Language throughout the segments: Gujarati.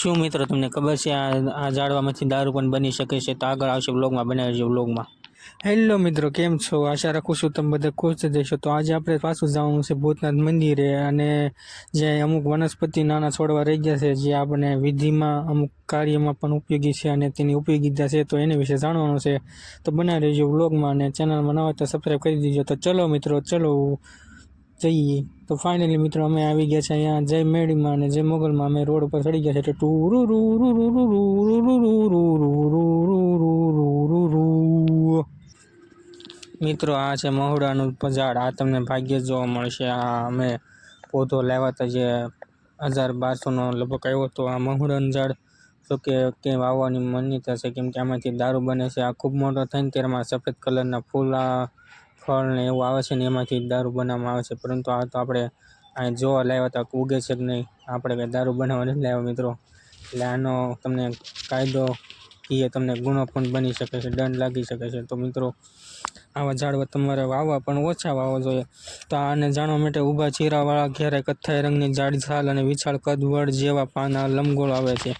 શું મિત્રો તમને ખબર છે? આ આ ઝાડવામાંથી દારૂ પણ બની શકે છે. તો આગળ આવશે બ્લોગમાં બનાવજો બ્લોગમાં હેલો મિત્રો, કેમ છો? આશા રાખું છું તમે બધા ખુશ જશો તો આજે આપણે પાછું જવાનું છે ભૂતનાથ મંદિરે અને જે અમુક વનસ્પતિ નાના છોડવા રહી ગયા છે, જે આપણે વિધિમાં અમુક કાર્યમાં પણ ઉપયોગી છે અને તેની ઉપયોગીતા છે. તો એની વિશે જાણવાનું છે. તો બનાવી રહેજો વ્લોગમાં અને ચેનલમાં નવા તો સબસ્ક્રાઈબ કરી દીજો. તો ચલો મિત્રો, ચલો. જઈએ. તો ફાઇનલી મિત્રો અમે આવી ગયા છે અહીંયા. જય મેડીમાં અને જય મોગલમાં. અમે રોડ ઉપર ચડી ગયા છે તો ટુ રૂ રૂ રૂ રૂ રૂ રૂ રૂ રૂ રૂ રૂ રૂ રૂ રૂ રૂ મિત્રો, આ છે મહુડાનું ઝાડ આ તમને ભાગ્ય જોવા મળશે. આ અમે પોતો લાવ્યા હતા જે હજાર બારસોનો લગભગ આવ્યો હતો આ મહુડાનું ઝાડ. તો કે કે વાવવાની માન્યતા છે, કેમ કે આમાંથી દારૂ બને છે. આ ખૂબ મોટો થઈને તેમાં સફેદ કલરના ફૂલ ફળ ને એવું આવે છે ને એમાંથી દારૂ બનાવવામાં આવે છે. પરંતુ આ તો આપણે અહીં જોવા લાવ્યા હતા ઉગે છે કે નહીં, આપણે કંઈ દારૂ બનાવવા નથી લાવ્યા મિત્રો. એટલે આનો તમને કાયદો કીએ તમને ગુનો પણ બની શકે છે, દંડ લાગી શકે છે. તો મિત્રો, આવા ઝાડવા તમારે વાવવા પણ ઓછા વાવવા જોઈએ. તો આને જાણવા માટે ઊભા ચીરાવાળા ઘેરે કથ્થાઈ રંગની જાડી છાલ અને વિશાળ કદ વડ જેવા પાના લંબગોળ આવે છે.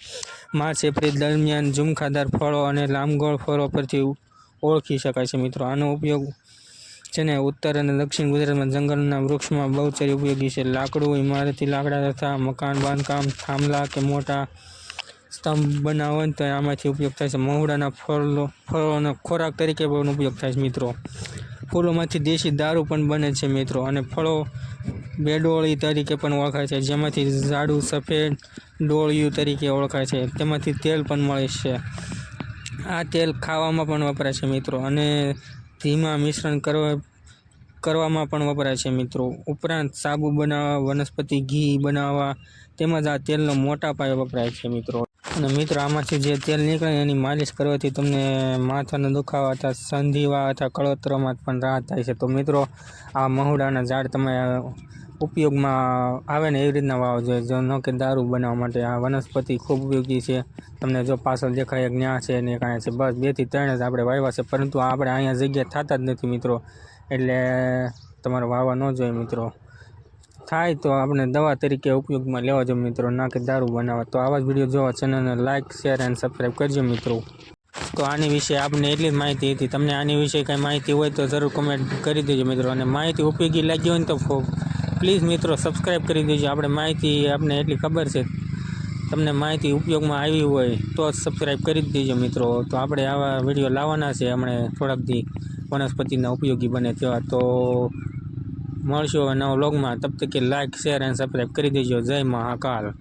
માર્ચ, એપ્રિલ દરમિયાન ઝુમખાદાર ફળો અને લાંબગોળ ફળો પરથી ઓળખી શકાય છે મિત્રો. આનો ઉપયોગ છે ને ઉત્તર અને દક્ષિણ ગુજરાતમાં જંગલના વૃક્ષમાં બહુચરી ઉપયોગી છે. લાકડું ઇમારતી લાકડા તથા મકાન, બાંધકામ, થાંભલા કે મોટા સ્તંભ બનાવવા તો આમાંથી ઉપયોગ થાય છે. મહુડાના ફળો, ફળોનો ખોરાક તરીકે પણ ઉપયોગ થાય છે, મિત્રો. ફૂલોમાંથી દેશી દારૂ પણ બને છે, મિત્રો, અને ફળો બેડોળી તરીકે પણ ઓળખાય છે, જેમાંથી ઝાડુ સફેદ ડોળિયું તરીકે ઓળખાય છે. તેમાંથી તેલ પણ મળે છે. આ તેલ ખાવામાં પણ વપરાય છે, મિત્રો, અને ધીમા મિશ્રણ કરવા, કરવામાં પણ વપરાય છે મિત્રો. ઉપરાંત સાબુ બનાવવા, વનસ્પતિ ઘી બનાવવા તેમજ આ તેલનો મોટા પાયે વપરાય છે મિત્રો. અને મિત્રો, આમાંથી જે તેલ નીકળે એની માલિશ કરવાથી તમને માથાના દુખાવા અથવા સંધિવા અથવા કળોતરોમાં પણ રાહત થાય છે. તો મિત્રો, આ મહુડાના ઝાડ તમે ઉપયોગમાં આવે ને એવી રીતના વાવો જોઈએ જો ન કે દારૂ બનાવવા માટે આ વનસ્પતિ ખૂબ ઉપયોગી છે. તમને જો પાછળ દેખાય એક ન્યા છે ને અહીંયા છે. બસ બેથી ત્રણ જ આપણે વાવ્યા છે. પરંતુ આપણે અહીંયા જગ્યા થતા જ નથી મિત્રો. એટલે તમારે વાવવા ન જોઈએ મિત્રો. થાય તો આપણે દવા તરીકે ઉપયોગમાં લેવા જોઈએ મિત્રો. ના કે દારૂ બનાવવા. તો આવા જ વીડિયો જોવા ચેનલને લાઇક શેર અને સબસ્ક્રાઈબ કરજો મિત્રો. તો આની વિશે આપને એટલી જ માહિતી હતી. તમને આની વિશે કંઈ માહિતી હોય તો જરૂર કમેન્ટ કરી દેજો મિત્રો. અને માહિતી ઉપયોગી લાગી હોય ને તો પ્લીઝ મિત્રો સબસ્ક્રાઈબ કરી દેજો. આપણે માહિતી આપને એટલી ખબર છે. તમને માહિતી ઉપયોગમાં આવી હોય તો જ સબસ્ક્રાઈબ કરી દેજો મિત્રો. તો આપણે આવા વીડિયો લાવવાના છે. હમણે થોડાક દી વનસ્પતિના ઉપયોગી બને તેવા. તો મળશો નવા વ્લોગમાં. તબ તક લાઇક શેર અને સબસ્ક્રાઈબ કરી દેજો. જય મહાકાલ.